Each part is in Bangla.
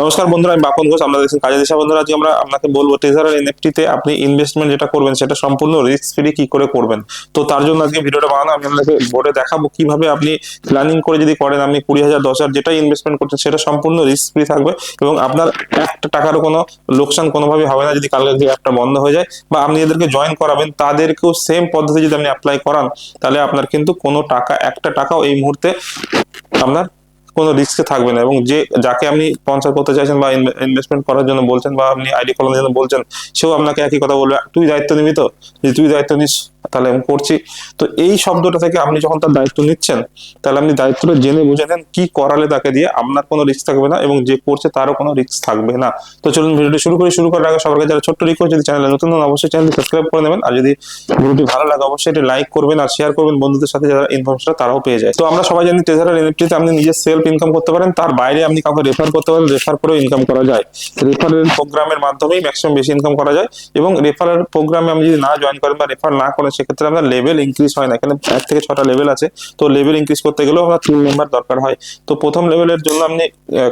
নমস্কার বন্ধুরা, আমি বাপন ঘোষ দেখছি কাজে দিশা। বন্ধুরা, আজকে আমরা আপনাকে বলব টেজারের এনএফটিতে আপনি ইনভেস্টমেন্ট যেটা করবেন, সেটা সম্পূর্ণ রিস্ক ফ্রি কি করে করবেন? তো তার জন্য আজকে ভিডিওটা বানানো, আমি আপনাকে বোর্ডে দেখাবো কীভাবে আপনি প্ল্যানিং করে যদি করেন, আপনি কুড়ি হাজার, দশ হাজার যেটা ইনভেস্টমেন্ট করছেন, সেটা সম্পূর্ণ রিস্ক ফ্রি থাকবে এবং আপনার একটা টাকারও কোনো লোকসান কোনোভাবে হবে না যদি কালকে অ্যাপটা বন্ধ হয়ে যায় বা আপনি এদেরকে জয়েন করাবেন, তাদেরকেও সেম পদ্ধতি যদি আপনি অ্যাপ্লাই করান, তাহলে আপনার কিন্তু কোনো টাকা, একটা টাকাও এই মুহূর্তে আপনার কোনো রিস্কে থাকবে না এবং যে, যাকে আপনি স্পন্সার করতে চাইছেন বা ইনভেস্টমেন্ট করার জন্য বলছেন বা আপনি আইডি খোলানোর জন্য বলছেন, সেও আপনাকে একই কথা বলবে। তুই দায়িত্ব নিবি তো? যে তুই দায়িত্ব নিস তাহলে আমি করছি। তো এই শব্দটা থেকে আপনি যখন তার দায়িত্ব নিচ্ছেন, তাহলে আপনি দায়িত্বটা জেনে বুঝে নেন কি করালে তাকে দিয়ে আপনার কোনো রিস্ক থাকবে না এবং যে করছে তারও কোনো রিস্ক থাকবে না। তো চলুন ভিডিওটি শুরু করি। শুরু করার আগে সবার কাছে যারা ছোট্ট রিকোয়েস্ট যদি চ্যানেলে নতুন হন অবশ্যই চ্যানেলটি সাবস্ক্রাইব করে নেবেন। আর যদি ভিডিওটি ভালো লাগে, অবশ্যই এটি লাইক করবেন আর শেয়ার করবেন বন্ধুদের সাথে যারা ইনফরমেশনটা তারাও পেয়ে যায়। তো আমরা সবাই জানি টেজারের এনএফটিতে আপনি নিজের সেলফ ইনকাম করতে পারেন, তার বাইরে আপনি কাউকে রেফার করতে পারেন রেফার করেও ইনকাম করা যায়। রেফারেল প্রোগ্রামের মাধ্যমেই ম্যাক্সিমাম বেশি ইনকাম করা যায় এবং রেফারেল প্রোগ্রামে আপনি যদি না জয়েন করেন বা রেফার না করেন সেক্ষেত্রে আপনার লেভেল ইনক্রিজ হয় না। এখানে এক থেকে ছটা লেভেল আছে। তো লেভেল ইনক্রিজ করতে গেলেও আপনার তিন মেম্বার দরকার হয়। তো প্রথম লেভেলের জন্য আপনি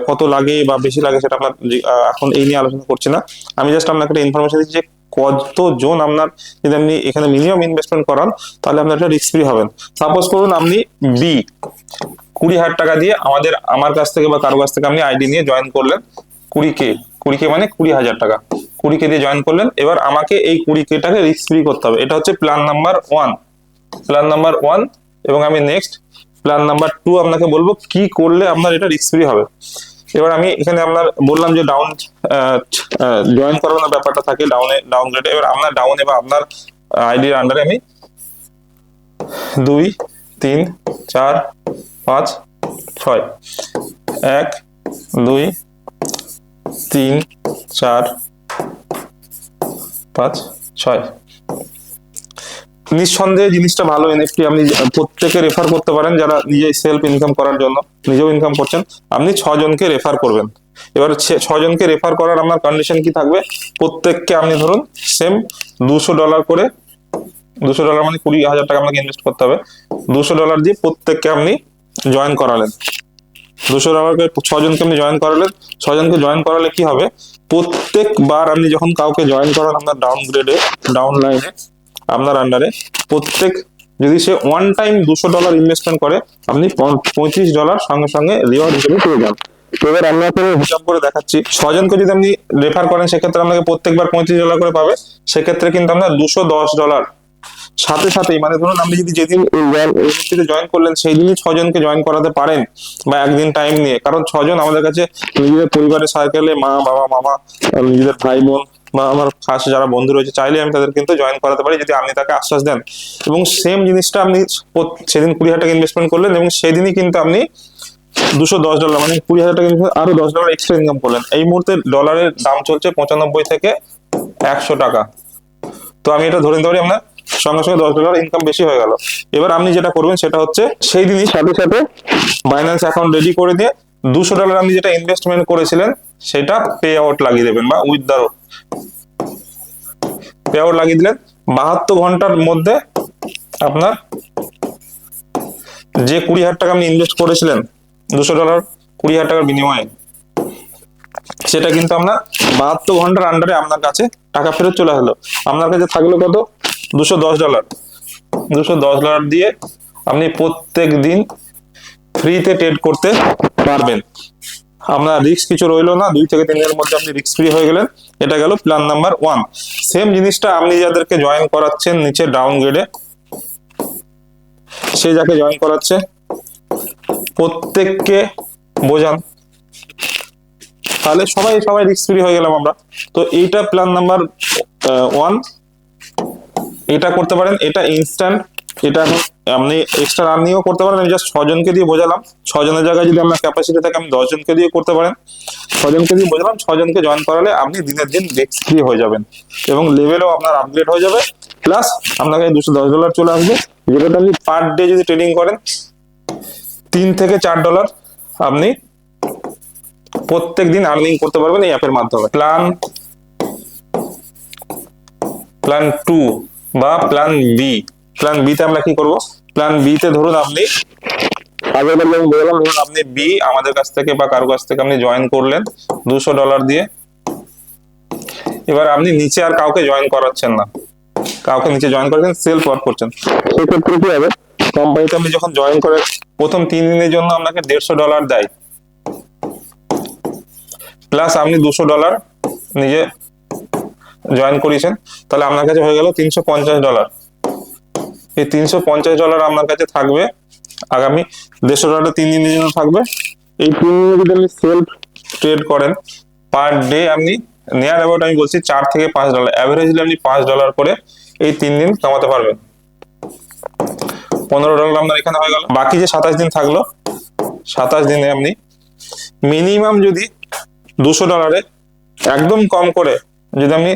কত লাগে বা বেশি লাগে সেটা আহ, এখন এই নিয়ে আলোচনা করছি না। আমি জাস্ট আপনাকে একটা ইনফরমেশন দিচ্ছি যে কতজন আপনার যদি আপনি এখানে মিনিমাম ইনভেস্টমেন্ট করান তাহলে আপনার একটা রিস্ক ফ্রি হবেন। সাপোজ করুন আপনি বি কুড়ি হাজার টাকা দিয়ে আমাদের আমার কাছ থেকে বা কারও কাছ থেকে আপনি আইডি নিয়ে জয়েন করলেন কুড়ি কে। কুড়ি কে মানে কুড়ি হাজার টাকা। কুড়ি কে দিয়ে জয়েন করলেন। এবার আমাকে এই কুড়ি কে টাকে রিস্ক ফ্রি করতে হবে। এটা হচ্ছে plan number one plan number one এবং আমি নেক্সট প্ল্যান নাম্বার টু আপনাকে বলব, কি করলে আপনার এটা রিস্ক ফ্রি হবে। এবার আমি এখানে আপনার বললাম যে ডাউন জয়েন করানোর ব্যাপারটা থাকে ডাউনে ডাউন গ্রেডে এবার আপনার ডাউনে বা আপনার আইডির আন্ডারে আমি দুই, তিন, চার, পাঁচ, ছয়, এক, দুই, তিন, চার পাঁচ, ছয়। নিঃসন্দেহে জিনিসটা ভালো এনএফটি আপনি প্রত্যেকে রেফার করতে পারেন যারা নিজে সেলফ ইনকাম করার জন্য, নিজেও ইনকাম করছেন। আপনি ছজনকে রেফার করবেন। এবার ছজনকে রেফার করার আপনার কন্ডিশন কি থাকবে? প্রত্যেককে আপনি ধরুন সেম দুশো ডলার করে, দুশো ডলার মানে কুড়ি হাজার টাকা আপনাকে ইনভেস্ট করতে হবে। দুশো ডলার দিয়ে প্রত্যেককে আপনি জয়েন করালেন। দুশো ডলারকে ছজনকে আপনি জয়েন করালেন। ছজনকে জয়েন করালে কি হবে? প্রত্যেকবার আপনি যখন কাউকে জয়েন করান আপনার ডাউন গ্রেডে ডাউন লাইনে আপনার আন্ডারে প্রত্যেক, যদি সে ওয়ান টাইম দুশো ডলার ইনভেস্টমেন্ট করে, আপনি পঁয়ত্রিশ ডলার সঙ্গে সঙ্গে রিওয়ার্ড হিসেবে পেয়ে যান এবার আমরা আপনাকে হিসাব করে দেখাচ্ছি। ছজনকে যদি আপনি রেফার করেন, সেক্ষেত্রে আপনাকে প্রত্যেকবার পঁয়ত্রিশ ডলার করে পাবে। সেক্ষেত্রে কিন্তু আপনার দুশো দশ ডলার সাথে সাথেই মানে ধরুন আপনি যদি যেদিন ইউনিভার্সিটিতে জয়েন করলেন সেই দিনই ছজনকে জয়েন করাতে পারেন বা একদিন টাইম নিয়ে। কারণ ছজন আমাদের কাছে নিজেদের পরিবারের সার্কেলে মা, বাবা, মামা নিজেদের ভাই বোন বা আমার খাস যারা বন্ধু রয়েছে, চাইলে আমি তাদের কিন্তু জয়েন করাতে পারি যদি আপনি তাকে আশ্বাস দেন। এবং সেম জিনিসটা আপনি সেদিন কুড়ি হাজার টাকা ইনভেস্টমেন্ট করলেন এবং সেদিনই কিন্তু আপনি দুশো দশ ডলার মানে কুড়ি হাজার টাকা আরও দশ ডলার এক্সট্রা ইনকাম করলেন। এই মুহূর্তে ডলারের দাম চলছে পঁচানব্বই থেকে একশো টাকা। তো আমি এটা ধরে নিতে পারি আপনার? সঙ্গে সঙ্গে দশ ডলার ইনকাম বেশি হয়ে গেল। এবার আপনি যেটা করবেন সেটা হচ্ছে সেই দিনই সাথে সাথে বাইন্যান্স অ্যাকাউন্ট রেডি করে দিয়ে দুশো ডলার আপনি যেটা ইনভেস্টমেন্ট করেছিলেন সেটা পে আউট লাগিয়ে দেবেন বা উইথড্রো পে আউট লাগিয়ে দিলেন বাহাত্তর ঘণ্টার মধ্যে আপনার যে কুড়ি হাজার টাকা আপনি ইনভেস্ট করেছিলেন দুশো ডলার কুড়ি হাজার টাকার বিনিময়ে সেটা কিন্তু আপনার বাহাত্তর ঘণ্টার আন্ডারে আপনার কাছে টাকা ফেরত চলে আসলো। আপনার কাছে থাকল কত? দুশো দশ ডলার দুশো দশ ডলার দিয়ে আপনি প্রত্যেক দিন ফ্রিতে ট্রেড করতে পারবেন। আপনার রিস্ক কিছু রইল না, দুই থেকে তিন দিনের মধ্যে আপনি রিস্ক ফ্রি হয়ে গেলেন। এটা গেল প্ল্যান নাম্বার ওয়ান সেম জিনিসটা আপনি যাদেরকে জয়েন করাচ্ছেন নিচে ডাউন গ্রেডে সে যাকে জয়েন করাচ্ছে, প্রত্যেককে বোঝান। তাহলে সবাই সবাই রিস্ক ফ্রি হয়ে গেলাম আমরা। তো এইটা প্ল্যান নাম্বার ওয়ান এটা করতে পারেন, এটা ইনস্ট্যান্ট এটা আপনি এক্সট্রা রানিংও করতে পারেন, আমি জাস্ট ছজনকে দিয়ে বোঝালাম। ছজনের জায়গায় যদি আপনার ক্যাপাসিটি থাকে আপনি দশজনকে দিয়ে করতে পারেন। ছজনকে দিয়ে বোঝালাম, ছজনকে জয়েন করালে আপনি দিনের দিন রিস্ক ফ্রি হয়ে যাবেন। এবং লেভেলও আপনার আপগ্রেড হয়ে যাবে। প্লাস আপনাকে দুশো দশ ডলার চলে আসবে। যেটাতে আপনি পার ডে যদি ট্রেডিং করেন, তিন থেকে চার ডলার আপনি প্রত্যেক দিন আর্নিং করতে পারবেন এই অ্যাপের মাধ্যমে। প্ল্যান প্ল্যান টু বা প্ল্যান বি প্ল্যান বি তে আমরা কি করব? প্ল্যান বি তে ধরুন আপনি, আগের বললাম, ধরুন আপনি বি আমাদের কাছ থেকে বা কারও কাছ থেকে আপনি জয়েন করলেন দুশো ডলার দিয়ে। এবার আপনি নিচে আর কাউকে জয়েন করাচ্ছেন না। কাউকে নিচে জয়েন করেছেন সেলফ ওয়ার্ক করছেন। সেক্ষেত্রে কি হবে? কোম্পানিতে আপনি যখন জয়েন করে প্রথম তিন দিনের জন্য আপনাকে দেড়শো ডলার দেয়। প্লাস আপনি দুশো ডলার নিজে জয়েন করিয়েছেন তাহলে আপনার কাছে হয়ে গেল তিনশো পঞ্চাশ ডলার এই তিনশো পঞ্চাশ ডলার আপনার কাছে থাকবে আগামী দেড়শো ডলার তিন দিনের জন্য থাকবে। এই তিন দিনে যদি আপনি সেলফ ট্রেড করেন পার ডে আপনি নিয়ার অ্যাবাউট আমি বলছি চার থেকে পাঁচ ডলার অ্যাভারেজলি আপনি পাঁচ ডলার করে এই তিন দিন কামাতে পারবেন। পনেরো ডলার আপনার এখানে হয়ে গেল। বাকি যে সাতাশ দিন থাকল, সাতাশ দিনে আপনি মিনিমাম যদি দুশো ডলারে একদম কম করে যদি আপনি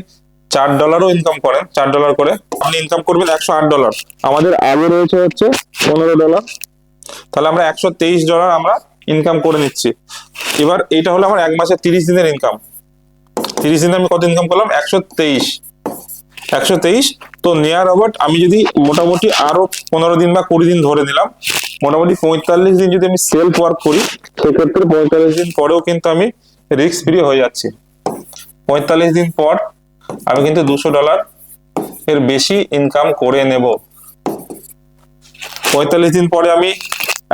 চার ডলারও ইনকাম করেন চার ডলার করে আপনি ইনকাম করবেন একশো আট ডলার আমাদের আগে রয়েছে হচ্ছে পনেরো ডলার তাহলে আমরা একশো তেইশ ডলার আমরা ইনকাম করে নিচ্ছি। এবার এটা হলো আমার এক মাসে তিরিশ দিনের ইনকাম তিরিশ দিনে আমি কত ইনকাম করলাম? একশো তেইশ। একশো তেইশ তো নিয়ার অ্যাবাউট আমি যদি মোটামুটি আরও পনেরো দিন বা কুড়ি দিন ধরে নিলাম মোটামুটি পঁয়তাল্লিশ দিন যদি আমি সেলফ ওয়ার্ক করি সেক্ষেত্রে পঁয়তাল্লিশ দিন পরেও কিন্তু আমি রিস্ক ফ্রি হয়ে যাচ্ছি। পঁয়তাল্লিশ দিন পর আমি কিন্তু দুশো ডলার এর বেশি ইনকাম করে নেব। পঁয়তাল্লিশ দিন পরে আমি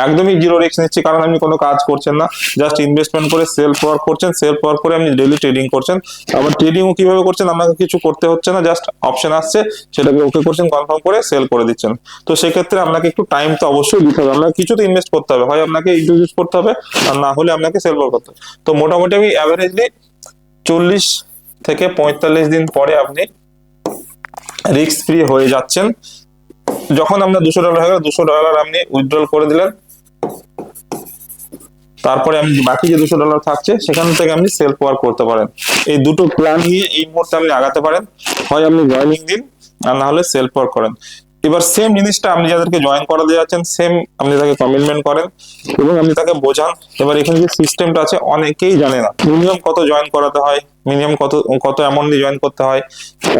একদমই জিরো রিস্ক নিচ্ছি, কারণ আমি কোনো কাজ করছেন না জাস্ট ইনভেস্টমেন্ট করে সেলফ ওয়ার্ক করছেন সেলফ ওয়ার্ক করে আপনি ডেলি ট্রেডিং করছেন। আবার ট্রেডিংও কীভাবে করছেন আপনাকে কিছু করতে হচ্ছে না জাস্ট অপশন আসছে, সেটাকে ওকে করছেন কনফার্ম করে সেল করে দিচ্ছেন। তো সেক্ষেত্রে আপনাকে একটু টাইম তো অবশ্যই দিতে হবে, আপনাকে কিছুতে ইনভেস্ট করতে হবে, হয় আপনাকে ইন্ট্রোডিউস করতে হবে, আর না হলে আপনাকে সেল করতে হবে। তো মোটামুটি আমি অ্যাভারেজলি চল্লিশ থেকে পঁয়তাল্লিশ দিন পরে আপনি রিস্ক ফ্রি হয়ে যাচ্ছেন। যখন আপনার দুশো ডলার হয়ে গেল, দুশো ডলার আপনি উইথড্রল করে দিলেন। তারপরে যে বাকি যে দুশো ডলার থাকছে, সেখান থেকে আপনি সেলফ ওয়ার্ক করতে পারেন। এই দুটো প্ল্যান নিয়ে এই মুহূর্তে আপনি আগাতে পারেন। হয় আপনি জয়নিং দিন, আর না হলে সেলফ ওয়ার্ক করেন। এবার সেম জিনিসটা আপনি যাদেরকে জয়েন করাতে যাচ্ছেন সেম আপনি তাকে কমিটমেন্ট করেন এবং আপনি তাকে বোঝান। এবার এখানে যে সিস্টেমটা আছে, অনেকেই জানে না। মিনিমাম কত জয়েন করাতে হয় মিনিমাম কত কত অ্যামাউন্ট জয়েন করতে হয়,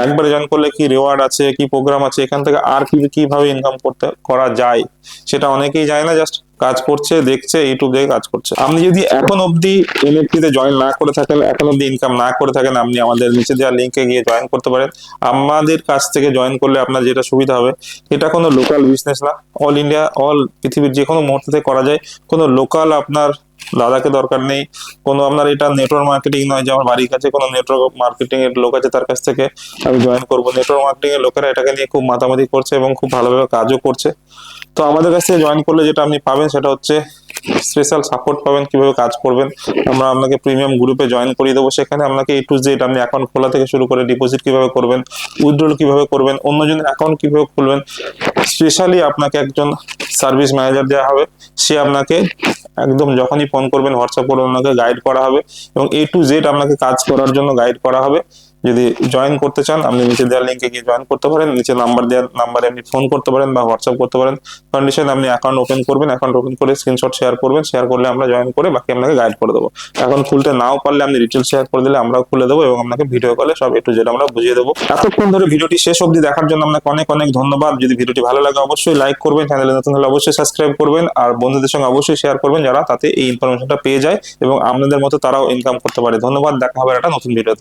একবারে জয়েন করলে কি রিওয়ার্ড আছে, কি প্রোগ্রাম আছে, এখান থেকে আর কি, কীভাবে ইনকাম করতে, করা যায়, সেটা অনেকেই জানে না জাস্ট কাজ করছে, দেখছে ইউটিউব দেখে কাজ করছে। আপনি যদি এখন অবধি এনএফটি তে জয়েন না করে থাকেন, এখন অবধি ইনকাম না করে থাকেন, আপনি আমাদের নিচে দেওয়া লিঙ্কে গিয়ে জয়েন করতে পারেন। আমাদের কাছ থেকে জয়েন করলে আপনার যেটা সুবিধা হবে, এটা কোনো লোকাল বিজনেস না। অল ইন্ডিয়া অল পৃথিবীর যে কোনো মুহূর্তে করা যায়। কোনো লোকাল আপনার দাদাকে দরকার নেই। কোনো আপনার এটা নেটওয়ার্ক মার্কেটিং নয় যে আমার বাড়ির কাছে কোনো নেটওয়ার্ক মার্কেটিং এর লোক আছে তার কাছ থেকে আমি জয়েন করব। নেটওয়ার্ক মার্কেটিং এর লোকেরা এটাকে নিয়ে খুব মাতামাতি করছে এবং খুব ভালোভাবে কাজও করছে। তো আমাদের কাছে জয়েন করলে যেটা আপনি পাবেন সেটা হচ্ছে স্পেশাল সাপোর্ট পাবেন, কীভাবে কাজ করবেন, আমরা আপনাকে প্রিমিয়াম গ্রুপে জয়েন করিয়ে দেবো। সেখানে আপনাকে এ টু জেড আপনি অ্যাকাউন্ট খোলা থেকে শুরু করে ডিপোজিট কীভাবে করবেন উইথড্রল কীভাবে করবেন, অন্যজনের অ্যাকাউন্ট কীভাবে খুলবেন স্পেশালি আপনাকে একজন সার্ভিস ম্যানেজার দেওয়া হবে। সে আপনাকে একদম যখনই ফোন করবেন হোয়াটসঅ্যাপ করে আপনাকে গাইড করা হবে এবং এ টু জেড আপনাকে কাজ করার জন্য গাইড করা হবে। যদি জয়েন করতে চান, আপনি নিচে দেওয়ার লিঙ্কে গিয়ে জয়েন করতে পারেন, নিচে নাম্বার দেওয়ার নাম্বারে আপনি ফোন করতে পারেন বা হোয়াটসঅ্যাপ করতে পারেন। কন্ডিশন আপনি অ্যাকাউন্ট ওপেন করবেন অ্যাকাউন্ট ওপেন করে স্ক্রিনশট শেয়ার করবেন শেয়ার করলে আমরা জয়েন করে বাকি আপনাকে গাইড করে দেবো। এখন খুলতে নাও পারলে আপনি ডিটেল শেয়ার করে দিলে আমরাও খুলে দেবো এবং আপনাকে ভিডিও কলে সব একটু টু জেড আমরা বুঝিয়ে দেবো। এতক্ষণ ধরে ভিডিওটি শেষ অবধি দেখার জন্য আপনাকে অনেক অনেক ধন্যবাদ। যদি ভিডিওটি ভালো লাগে অবশ্যই লাইক করবেন চ্যানেলে নতুন হলে অবশ্যই সাবস্ক্রাইব করবেন আর বন্ধুদের সঙ্গে অবশ্যই শেয়ার করবেন যারা, তাতে এই ইনফরমেশনটা পেয়ে যায় এবং আপনাদের মতো তারাও ইনকাম করতে পারে। ধন্যবাদ, দেখা হবে একটা নতুন ভিডিওতে